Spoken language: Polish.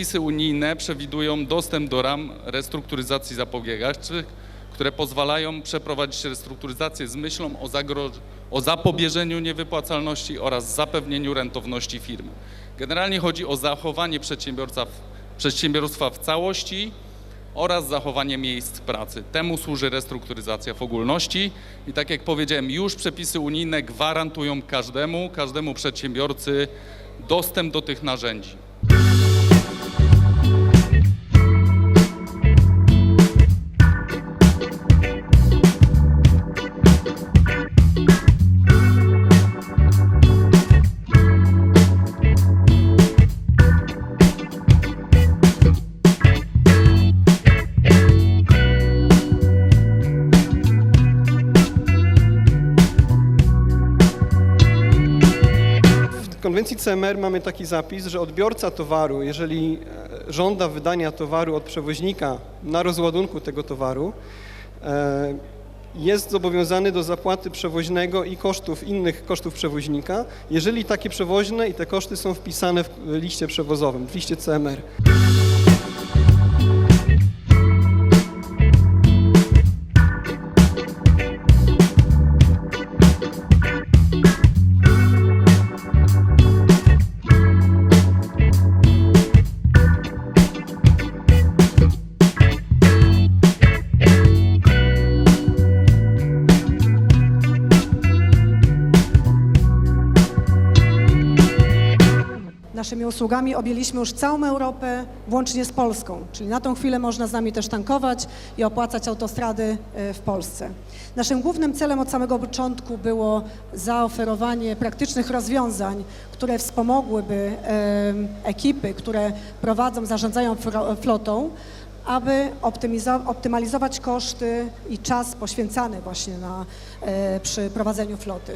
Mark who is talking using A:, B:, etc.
A: Przepisy unijne przewidują dostęp do ram restrukturyzacji zapobiegawczych, które pozwalają przeprowadzić restrukturyzację z myślą o, o zapobieżeniu niewypłacalności oraz zapewnieniu rentowności firmy. Generalnie chodzi o zachowanie przedsiębiorca przedsiębiorstwa w całości oraz zachowanie miejsc pracy. Temu służy restrukturyzacja w ogólności i tak jak powiedziałem, już przepisy unijne gwarantują każdemu, każdemu przedsiębiorcy dostęp do tych narzędzi.
B: Konwencji CMR mamy taki zapis, że odbiorca towaru, jeżeli e, żąda wydania towaru od przewoźnika na rozładunku tego towaru, e, jest zobowiązany do zapłaty przewoźnego i kosztów innych kosztów przewoźnika, jeżeli takie przewoźne i te koszty są wpisane w liście przewozowym, w liście CMR.
C: Naszymi usługami objęliśmy już całą Europę, włącznie z Polską, czyli na tą chwilę można z nami też tankować i opłacać autostrady e, w Polsce. Naszym głównym celem od samego początku było zaoferowanie praktycznych rozwiązań, które wspomogłyby e, ekipy, które prowadzą, zarządzają flotą, aby optymalizować koszty i czas poświęcany właśnie na, e, przy prowadzeniu floty.